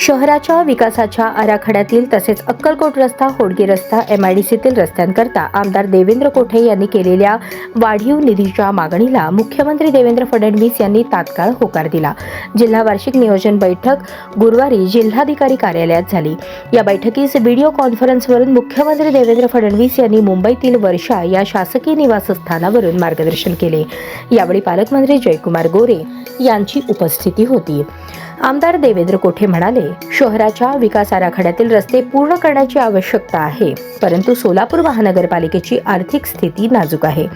शहराच्या विकासाच्या आराखड्यातील तसेच अक्कलकोट रस्ता होडगे रस्ता एम आय डी सीतील रस्त्यांकरता आमदार देवेंद्र कोठे यांनी केलेल्या वाढीव निधीच्या मागणीला मुख्यमंत्री देवेंद्र फडणवीस यांनी तात्काळ होकार दिला. जिल्हा वार्षिक नियोजन बैठक गुरुवारी जिल्हाधिकारी कार्यालयात झाली. या बैठकीस व्हिडिओ कॉन्फरन्सवरून मुख्यमंत्री देवेंद्र फडणवीस यांनी मुंबईतील वर्षा या शासकीय निवासस्थानावरून मार्गदर्शन केले. यावेळी पालकमंत्री जयकुमार गोरे यांची उपस्थिती होती. आमदार देवेंद्र कोठे म्हणाले शहराच्या विकास आराखड्यातील रस्ते पूर्ण करण्याची आवश्यकता आहे. परंतु सोलापूर महानगरपालिकेची आर्थिक स्थिती नाजूक आहे.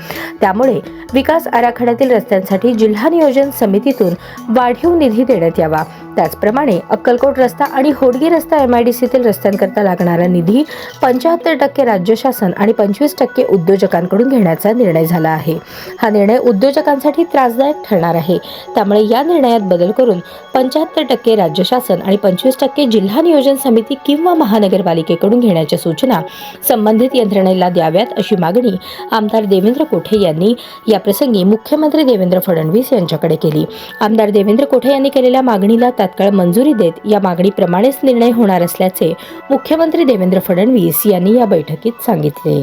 त्यामुळे विकास आराखड्यातील रस्त्यांसाठी जिल्हा नियोजन समितीतून वाढीव निधी देण्यात यावा. त्याचप्रमाणे अक्कलकोट रस्ता आणि होडगी रस्ता एम आय डी सीतील रस्त्यांकरता लागणारा निधी पंच्याहत्तर टक्के राज्य शासन आणि पंचवीस टक्के उद्योजकांकडून घेण्याचा निर्णय झाला आहे. हा निर्णय उद्योजकांसाठी त्रासदायक ठरणार आहे. त्यामुळे या निर्णयात बदल करून पंच्याहत्तर टक्के राज्य शासन आणि पंचवीस टक्के जिल्हा नियोजन समिती किंवा महानगरपालिकेकडून घेण्याच्या सूचना संबंधित यंत्रणेला द्याव्यात अशी मागणी आमदार देवेंद्र कोठे यांनी या प्रसंगी मुख्यमंत्री देवेंद्र फडणवीस यांच्याकडे केली. आमदार देवेंद्र कोठे यांनी केलेल्या मागणीला तात्काळ मंजुरी देत या मागणीप्रमाणेच निर्णय होणार असल्याचे मुख्यमंत्री देवेंद्र फडणवीस यांनी या बैठकीत सांगितले.